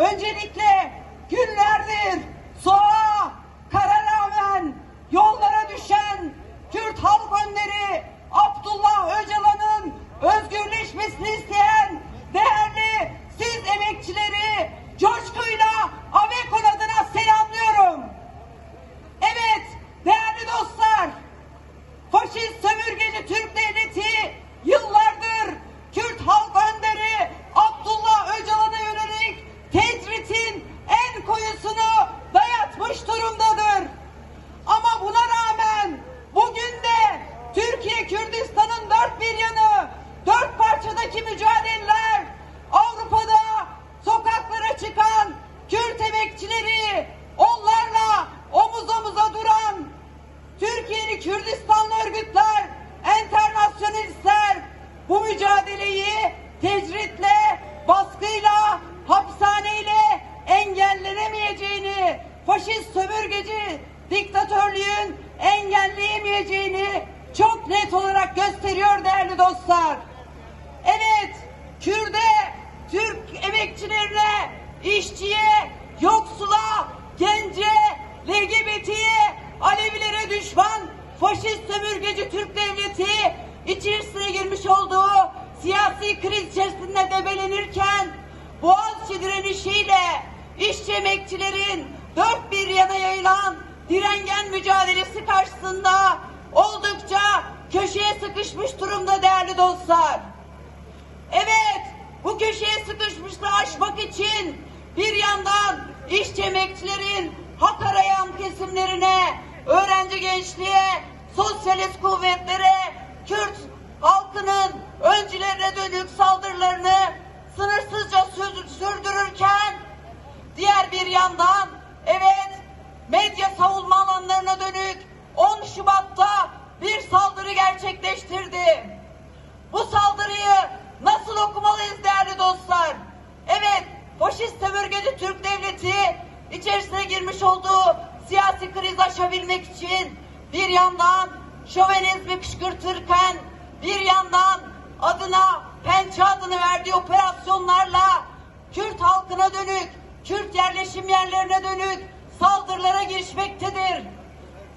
öncelikle günlerdir Türkiye'li Kürdistanlı örgütler, enternasyonalistler bu mücadeleyi tecritle, baskıyla, hapishaneyle engellenemeyeceğini, faşist sömürgeci diktatörlüğün engelleyemeyeceğini çok net olarak gösteriyor değerli dostlar. Evet, Kürde, Türk emekçilerine, işçiye, yoksula, gence, LGBT'ye, Alevilere düşman faşist sömürgeci Türk devleti içerisine girmiş olduğu siyasi kriz içerisinde debelenirken Boğaziçi direnişiyle işçi emekçilerin dört bir yana yayılan direngen mücadelesi karşısında oldukça köşeye sıkışmış durumda değerli dostlar. Evet, bu köşeye sıkışmışlığı aşmak için bir yandan işçi emekçilerin hak arayan kesimlerine, öğrenci gençliğe, sosyalist kuvvetlere, Kürt halkının öncülerine dönük saldırılarını sınırsızca sürdür- sürdürürken diğer bir yandan evet medya savunma alanlarına dönük 10 Şubat'ta bir saldırı gerçekleştirdi. Bu saldırıyı nasıl okumalıyız değerli dostlar? Evet, faşist sömürgeci Türk devleti içerisine girmiş olduğu siyasi kriz aşabilmek için bir yandan şövenizmi kışkırtırken bir yandan adına pençe adını verdiği operasyonlarla Kürt halkına dönük, Kürt yerleşim yerlerine dönük saldırılara girişmektedir.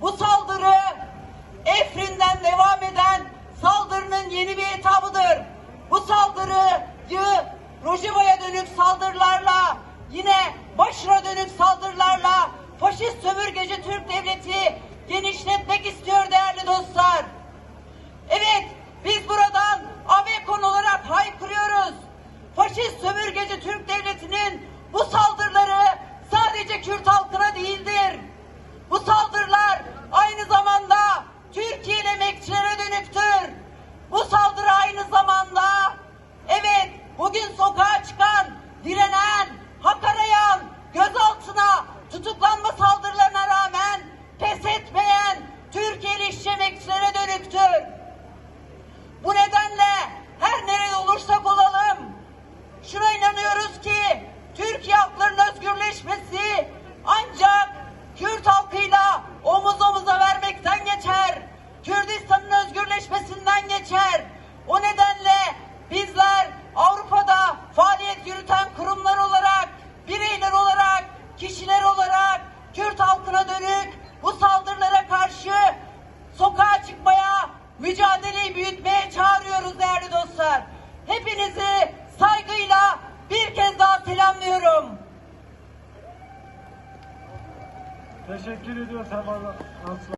Bu saldırı Efrin'den devam eden saldırının yeni bir etabıdır. Bu saldırıyı Rojava'ya dönük saldırılarla yine Başır'a dönük saldırılarla faşist sömürgeci Türk devleti genişletmek istiyor değerli dostlar. Evet biz buradan Avekon olarak haykırıyoruz. Faşist sömürgeci Türk daha selamlıyorum. Teşekkür ediyoruz Hem Allah.